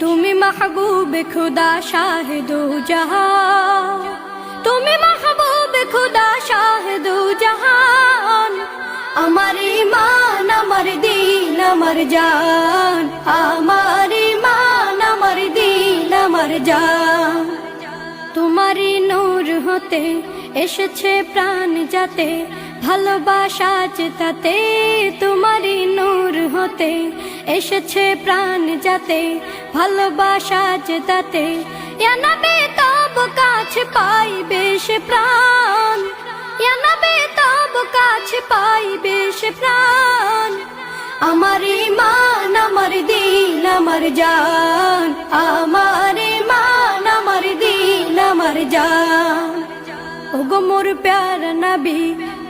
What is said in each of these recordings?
তুমি মাহবুব খুদা শাহেদু জাহান। তুমি মাহবুব খুদা শাহেদু জাহান। আমার ইমান আমার দিন, আমার জান। আমার ইমান আমার দিন, আমার জান। তোমারই নূর হতে এসেছে প্রাণ যাতে, ভালোবাসা চেতাতে তোমারই নূর হতে, এসেছে প্রাণ যাতে, ভালোবাসা চেতাতে ইয়ানাবে তব কাছে পাইবে সে প্রাণ। ইয়ানাবে তব কাছে পাইবে সে প্রাণ। আমার ইমান আমার দিন, আমার জান। আমার ইমান আমার দিন, আমার জান। ওগো মোর প্যার নবী,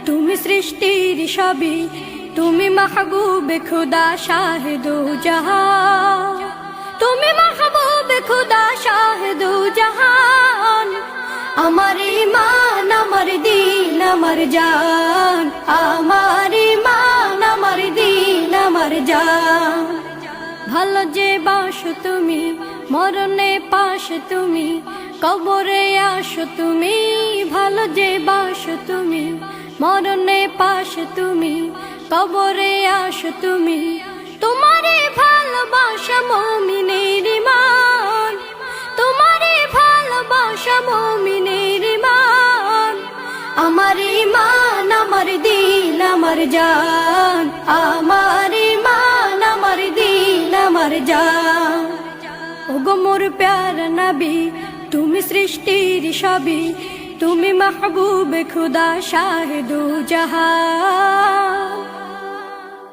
তুমি সৃষ্টির সবই। তুমি মাহবুব খুদা শাহেদু জাহান। তুমি মাহবুব খুদা শাহেদু জাহান। আমার ইমান আমার দিন, আমার জান। আমার ইমান আমার দিন, আমার জান। ভালো যে বাস তুমি, মরণে পাশ তুমি, কবরে আসো তুমি। ভালো যে বাস তুমি, মরণে পাশ তুমি কবরে আসো তুমি। তোমারে ভালোবাসা মমিনের ইমান। তোমারে ভালোবাসা মমিনের ইমান। আমার ইমান, আমার দিন, আমার জান। আমার ইমান, আমার দিন, আমার জান। ওগো মোর প্যার নবী, তুমি সৃষ্টির সবই তুমি মাহবুব খুদা শাহেদু জাহান।